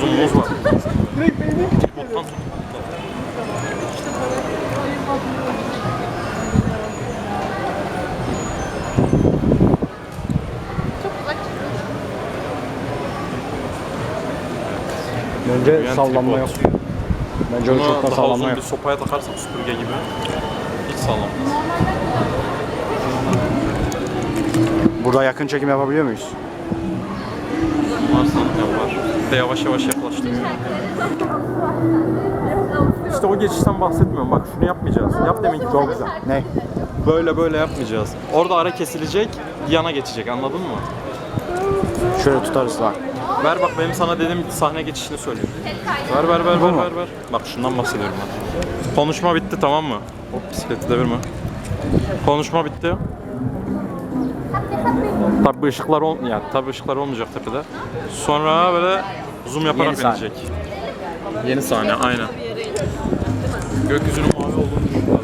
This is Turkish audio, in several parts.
Zoom'umuz var. Direkt beyni. Bottan zoom. Bence Büyüyen sallanma yok. Bence o Bunu çok da daha sallanma uzun yok. bir sopaya takarsak süpürge gibi hiç sallanmaz. Burada yakın çekim yapabiliyor muyuz? Var sanırım var. De yavaş yavaş yaklaştırıyor. İşte o geçişten bahsetmiyorum. Bak şunu yapmayacağız. Yap demin ki çok güzel. Ne? Böyle böyle yapmayacağız. Orada ara kesilecek, yana geçecek anladın mı? Şöyle tutarız bak. Ver bak benim sana dediğim sahne geçişini söyleyeyim. Ver ver ver ver ver ver. Bak şundan bahsediyorum ben. Konuşma bitti tamam mı? Hop bisikleti devirme. Konuşma bitti. Tabi ışıklar ol yani tabi ışıklar olmayacak tepede. Sonra böyle zoom yaparak Yeni sahne. inecek. Yeni sahne aynen. Gökyüzünün mavi olduğunu.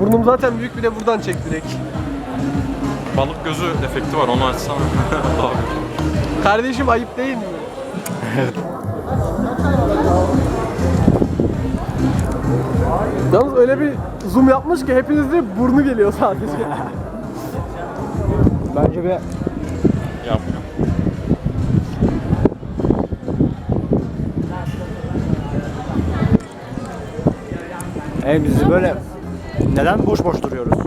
Burnum zaten büyük bir de buradan çek direkt. Balık gözü efekti var onu açsana. Daha. Kardeşim ayıp değil mi? Yalnız öyle bir zoom yapmış ki hepinizde burnu geliyor sadece. Bence bir Yapmıyor. e, biz böyle neden boş boş duruyoruz?